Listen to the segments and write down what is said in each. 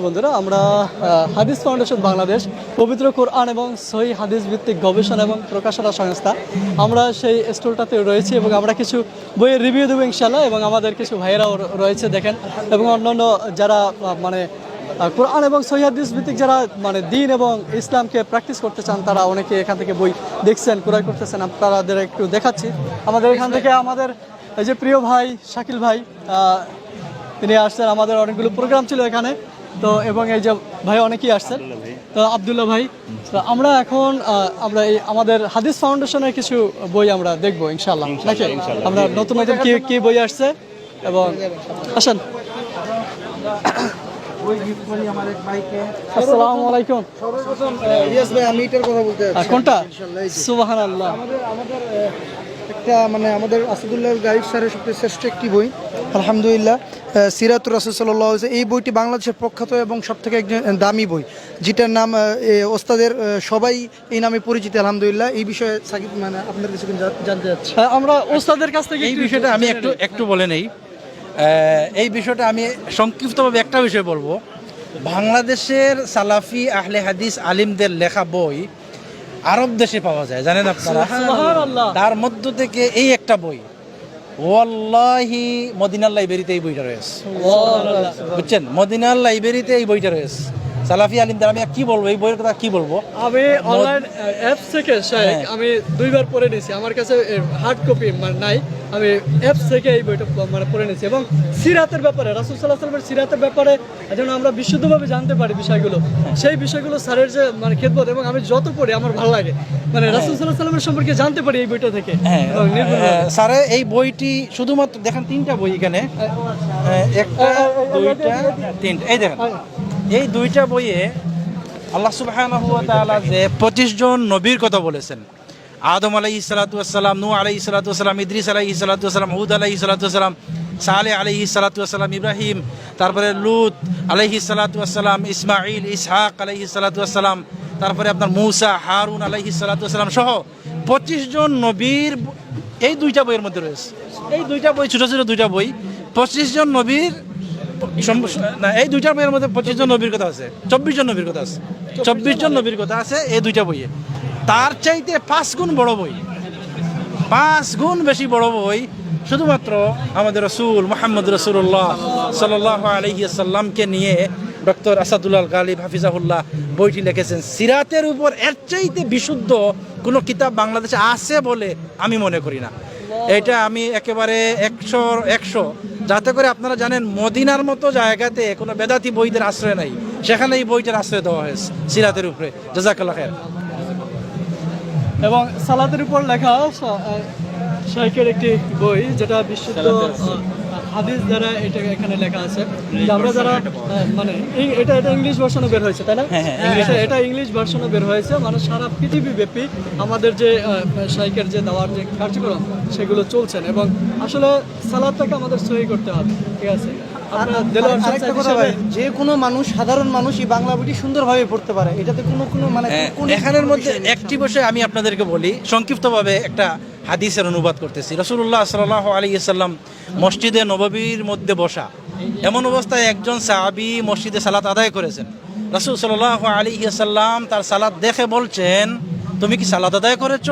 বন্ধুরা, আমরা হাদিস ফাউন্ডেশন বাংলাদেশ, পবিত্র কোরআন এবং সহি হাদিস ভিত্তিক গবেষণা এবং প্রকাশনা সংস্থা। আমরা সেই স্টলটাতে রয়েছি এবং আমরা কিছু বইয়ের রিভিউ দেবো ইনশাল্লাহ এবং আমাদের কিছু ভাইয়েরাও রয়েছে দেখেন। এবং অন্যান্য যারা মানে কোরআন এবং সহি হাদিস ভিত্তিক যারা মানে দিন এবং ইসলামকে প্র্যাকটিস করতে চান, তারা অনেকে এখান থেকে বই দেখছেন, ক্রয় করতেছেন। আপনাদের একটু দেখাচ্ছি। আমাদের এখান থেকে আমাদের, এই যে প্রিয় ভাই শাকিল ভাই তিনি আসছেন। আমাদের অনেকগুলো প্রোগ্রাম ছিল এখানে। তো এবং এই যে ভাই অনেকেই আসছেন। তো আবদুল্লাহ ভাই তো আমরা এখন আমরা এই আমাদের হাদিস ফাউন্ডেশনের কিছু বই আমরা দেখব ইনশাল্লাহ নাকি? আমরা নতুন নতুন কি কি বই আসছে এবং আসেন। আসসালামু আলাইকুম। ইয়েস ভাই আমি এটার কথা বলতে কোনটা। সুবাহান আল্লাহ আমাদের আমাদের আহ, একটা মানে আমাদের আসাদুল্লাহ গাইড স্যারের সবচেয়ে শ্রেষ্ঠ একটি বই। আলহামদুলিল্লাহ সিরাতুর রাসুল সাল্লাহ এই বইটি বাংলাদেশের প্রখ্যাত এবং সব থেকে একজন দামি বই। যেটার নাম ওস্তাদের সবাই এই নামে পরিচিত আলহামদুলিল্লাহ। এই বিষয়ে সাকিব মানে আপনার কিছু জানতে যাচ্ছি আমরা ওস্তাদের কাছ থেকে এই বিষয়টা আমি একটু একটু বলে নেই। এই বিষয়টা আমি সংক্ষিপ্তভাবে একটা বিষয় বলব। বাংলাদেশের সালাফি আহলে হাদিস আলিমদের লেখা বই আরব দেশে পাওয়া যায় জানেন আপনারা? তার মধ্য থেকে এই একটা বই। ওয়াল্লাহি মদিনার লাইব্রেরিতে এই বইটা রয়েছে। বুঝছেন? মদিনার লাইব্রেরিতে এই বইটা রয়েছে। সালাফি আলিমদের আমি কি বলব এই বইয়ের কথা কি বলব আমি অনলাইন অ্যাপস থেকে হ্যাঁ। আমি দুইবার পড়ে নিয়েছি আমার কাছে হার্ড কপি মানে নাই আমি অ্যাপস থেকে এই বইটা মানে পড়ে নিয়েছি এবং সিরাতের ব্যাপারে রাসুল সাল্লাহ সাল্লামের সিরাতের ব্যাপারে যেন আমরা বিশুদ্ধভাবে জানতে পারি বিষয়গুলো সেই বিষয়গুলো স্যারের যে মানে খেদমত এবং আমি যত পড়ি আমার ভালো লাগে মানে রাসুল সাল্লাহ সাল্লামের সম্পর্কে জানতে পারি এই বইটা থেকে হ্যাঁ স্যারে এই বইটি শুধুমাত্র দেখেন তিনটা বই এখানে একটা দুইটা তিনটা এই দেখেন এই দুইটা বইয়ে আল্লাহ তাআলা যে পঁচিশ জন নবীর কথা বলেছেন। আদম ওয়াসসালাম নূহ আলাইহি সালাতু ওয়াসসালাম ইদ্রিস আলাইহি সালাতু ওয়াসসালাম হুদ আলাইহি সালাতু ওয়াসসালাম সালেহ আলাইহি সালাতু ওয়াসসালাম ইব্রাহিম, তারপরে লুত আলাইহি সালাতু ওয়াসসালাম ইসমাঈল, ইসহাক আলাইহি সালাতু ওয়াসসালাম তারপরে আপনার মূসা, হারুন আলাইহি সালাতু ওয়াসসালাম সহ পঁচিশ জন নবীর এই দুইটা বইয়ের মধ্যে রয়েছে। এই দুইটা বই, ছোট ছোট দুইটা বই, পঁচিশ জন নবীর না, এই দুইটা বইয়ের মধ্যে পঁচিশ জন কথা আছে, চব্বিশ জন কথা আছে। চব্বিশ জন কথা আছে, এই দুইটা বইয়ে। তার চাইতে পাঁচ গুণ বড় বই। পাঁচ গুণ বেশি বড় বই শুধুমাত্র আমাদের রসুল মোহাম্মদ রসুল্লাহ সাল্লাহ আলহিসাল্লামকে নিয়ে ডক্টর আসাদুল্লাহ গালিব হাফিজাহুল্লাহ বইটি লিখেছেন। সিরাতের উপর এর চাইতে বিশুদ্ধ কোনো কিতাব বাংলাদেশে আছে বলে আমি মনে করি না। এটা আমি একেবারে একশো একশো যাতে করে আপনারা জানেন মদিনার মতো জায়গাতে কোনো বেদাতি বইদের আশ্রয় নাই। সেখানে এই বইটার আশ্রয় দেওয়া হয়েছে সিরাতের উপরে। জাজাকাল্লা খের এবং সালাতের উপর লেখা শাইকের একটি বই যেটা আহ, হাদিস দ্বারা এটা এখানে লেখা আছে। আমরা যারা মানে এটা এটা ইংলিশ ভার্সনও বের হয়েছে তাই না? হ্যাঁ, হ্যাঁ, হ্যাঁ, এটা এটা ইংলিশ ভার্সনও বের হয়েছে। মানে সারা পৃথিবী ব্যাপী আমাদের যে শাইকের যে দেওয়ার যে কার্যক্রম সেগুলো চলছেন এবং আসলে সালাদটাকে আমাদের সহি করতে হবে। ঠিক আছে? যে কোনো মানুষ সাধারণ মানুষ এই বাংলা বইটি সুন্দরভাবে পড়তে পারে। এটাতে কোনো কোনো মানে কোনো- এখানের মধ্যে একটি বিষয় আমি আপনাদেরকে বলি সংক্ষিপ্তভাবে একটা হাদিসের অনুবাদ করতেছি। রসুল্লাহ সাল্লাহ আলী সাল্লাম মসজিদে নববীর মধ্যে বসা এমন অবস্থায় একজন সাহাবি মসজিদে সালাত আদায় করেছেন। রসুল সাল্লাহ আলী সাল্লাম তার সালাদ দেখে বলছেন তুমি কি সালাদ আদায় করেছ?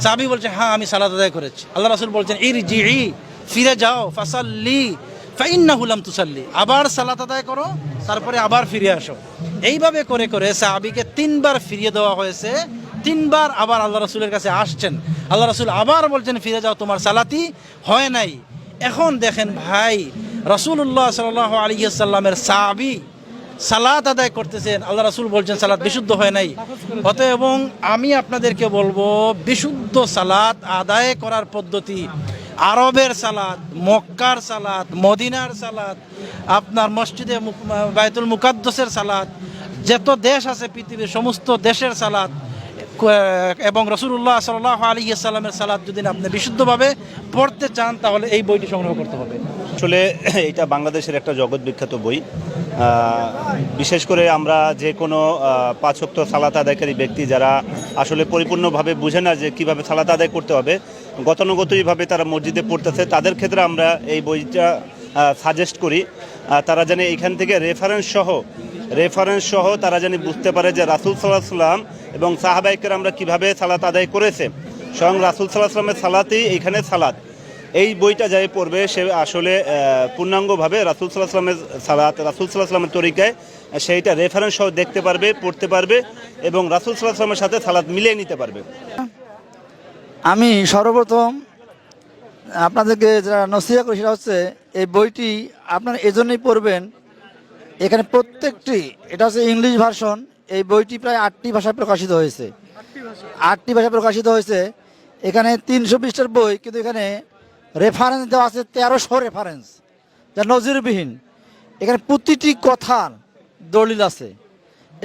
সাহাবি বলছে হ্যাঁ আমি সালাদ আদায় করেছি। আল্লাহ রসুল বলছেন ইর জি ফিরে যাও ফাসাল্লি ফাইন্না হুলাম তুসাল্লি। আবার সালাত আদায় করো, তারপরে আবার ফিরে আসো। এইভাবে করে করে সাহাবিকে তিনবার ফিরিয়ে দেওয়া হয়েছে। তিনবার আবার আল্লাহ রসুলের কাছে আসছেন। আল্লাহ রসুল আবার বলছেন, ফিরে যাও, তোমার সালাতি হয় নাই। এখন দেখেন ভাই রসুল্লাহ সাল আলী সাল্লামের সাহাবি সালাত আদায় করতেছেন। আল্লাহ রাসুল বলছেন, সালাত বিশুদ্ধ হয় নাই। অত এবং আমি আপনাদেরকে বলব, বিশুদ্ধ সালাত আদায় করার পদ্ধতি আরবের সালাদ, মক্কার সালাদ, মদিনার সালাদ, আপনার মসজিদে বায়তুল মুকাদ্দসের সালাদ, যত দেশ আছে পৃথিবীর সমস্ত দেশের সালাত ক- এবং রসুল্লাহ সাল্লাহ আলী সাল্লামের সালাত যদি আপনি বিশুদ্ধভাবে পড়তে চান, তাহলে এই বইটি সংগ্রহ করতে হবে। আসলে এটা বাংলাদেশের একটা জগৎ বিখ্যাত বই। বিশেষ করে আমরা যে কোনো পাঁচক্ত সালাত আদায়কারী ব্যক্তি যারা আসলে পরিপূর্ণভাবে বুঝে না যে কীভাবে সালাত আদায় করতে হবে গতানুগতইভাবে তারা মসজিদে পড়তেছে, তাদের ক্ষেত্রে আমরা এই বইটা সাজেস্ট করি। তারা যেন এখান থেকে রেফারেন্স সহ রেফারেন্স সহ তারা জানি বুঝতে পারে যে রাসুল সাল্লাহ সাল্লাম এবং সাহাবাইকের আমরা কীভাবে সালাত আদায় করেছে? স্বয়ং রাসুল সাল্লাহ সাল্লামের সালাতেই এখানে সালাত। এই বইটা যাই পড়বে, সে আসলে পূর্ণাঙ্গভাবে রাসুল সাল্লাহ সাল্লামের সালাত, রাসুল সাল্লাহ সাল্লামের তরিকায় সেইটা রেফারেন্স সহ দেখতে পারবে, পড়তে পারবে এবং রাসুল সাল্লাহ সাল্লামের সাথে সালাত মিলিয়ে নিতে পারবে। আমি সর্বপ্রথম আপনাদেরকে যারা নসিহা করি সেটা হচ্ছে, এই বইটি আপনারা এজন্যই পড়বেন। এখানে প্রত্যেকটি, এটা হচ্ছে ইংলিশ ভার্সন এই বইটি প্রায় আটটি ভাষায় প্রকাশিত হয়েছে। আটটি ভাষায়? প্রকাশিত হয়েছে। এখানে তিনশো পৃষ্ঠার বই কিন্তু এখানে রেফারেন্স দেওয়া আছে তেরোশো রেফারেন্স যা নজিরবিহীন। এখানে প্রতিটি কথার দলিল আছে।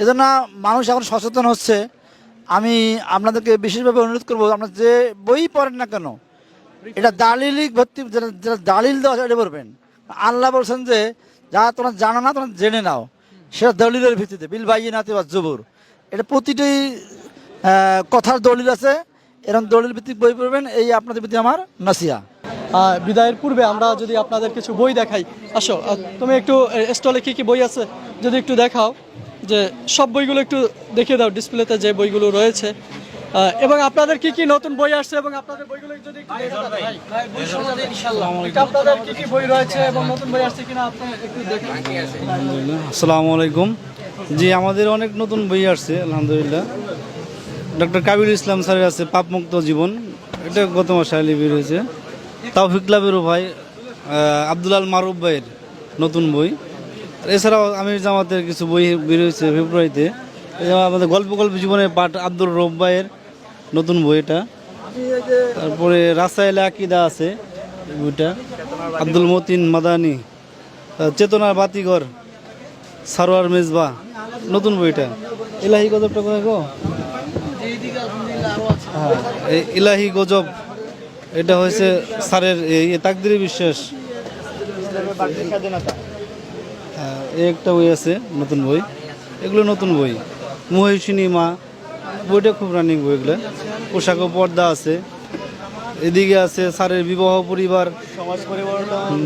এজন্য মানুষ এখন সচেতন হচ্ছে। আমি আপনাদেরকে বিশেষভাবে অনুরোধ করব আপনারা যে বই পড়েন না কেন এটা দালিলিক ভর্তি যেটা দালিল দেওয়া আছে এটা পড়বেন। আল্লাহ বলছেন যে যা তোমরা জানো না তোমরা জেনে নাও। সেটা দলিলের ভিত্তিতে, বিল বাইয়ে নাতে বা জবুর। এটা প্রতিটি কথার দলিল আছে। এরকম দলিল ভিত্তিক বই পড়বেন, এই আপনাদের প্রতি আমার নাসিয়া বিদায়ের পূর্বে আমরা যদি আপনাদের কিছু বই দেখাই, আসো তুমি একটু স্টলে কী কী বই আছে যদি একটু দেখাও, যে সব বইগুলো একটু দেখিয়ে দাও ডিসপ্লেতে যে বইগুলো রয়েছে। এবং আপনাদের কি কি নতুন বই আসছে এবং আপনাদের বইগুলো যদি আপনাদের কি কি বই রয়েছে এবং নতুন বই আসছে কিনা আপনি একটু দেখুন আসসালামু আলাইকুম। জি আমাদের অনেক নতুন বই আসছে আলহামদুলিল্লাহ। ডক্টর কাবির ইসলাম স্যারের আছে পাপমুক্ত জীবন। এটা গত মাসে আলি বের হয়েছে। তাওফিক ক্লাবেরও ভাই আহ, আব্দুল আল মারুফ ভাইয়ের নতুন বই। এছাড়াও আমির জামাতের কিছু বই বের হয়েছে ফেব্রুয়ারিতে। এই আমাদের গল্প গল্প জীবনের পাঠ আব্দুল রব ভাইয়ের। নতুন বই এটা। তারপরে রাসাইল আকিদা আছে বইটা। আব্দুল মতিন মাদানি চেতনার বাতিঘর সারোয়ার মেজবা নতুন বইটা। ইলাহি গজবটা কোথায় গো? হ্যাঁ, ইলাহি গজব এটা হয়েছে স্যারের তাকদিরি বিশ্বাস। হ্যাঁ, একটা বই আছে নতুন বই। এগুলো নতুন বই। মহিষিনী মা বইটা খুব রানিং বই এগুলো। পোশাক ও পর্দা আছে। এদিকে আছে স্যারের বিবাহ পরিবার। সমাজ পরিবর্তন।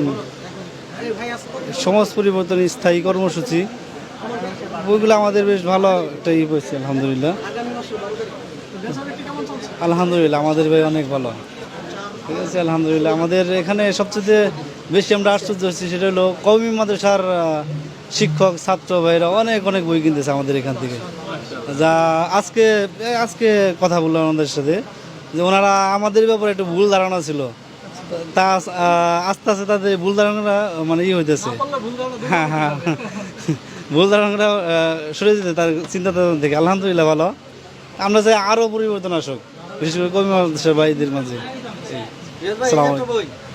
সমাজ পরিবর্তন স্থায়ী কর্মসূচি। বইগুলো আমাদের বেশ ভালো একটা ই পেয়েছে আলহামদুলিল্লাহ। আলহামদুলিল্লাহ আমাদের ভাই অনেক ভালো। ঠিক আছে আলহামদুলিল্লাহ। আমাদের এখানে সবচেয়ে বেশি আমরা আশ্চর্য হচ্ছি সেটা হলো কৌমি মাদ্রাসার শিক্ষক ছাত্র ভাইরা অনেক অনেক বই কিনতেছে আমাদের এখান থেকে। যা আজকে আজকে কথা বললাম আমাদের সাথে যে ওনারা আমাদের ব্যাপারে একটু ভুল ধারণা ছিল। তা আস্তে আস্তে তাদের ভুল ধারণাটা মানে ই হইতেছে। হ্যাঁ হ্যাঁ। ভুল ধারণাটা সরে যেতে তার চিন্তা চেতনা থেকে। আলহামদুলিল্লাহ ভালো। আমরা চাই আরও পরিবর্তন আসুক বিশেষ করে কবি ভাইদের মাঝে। আলাইকুম।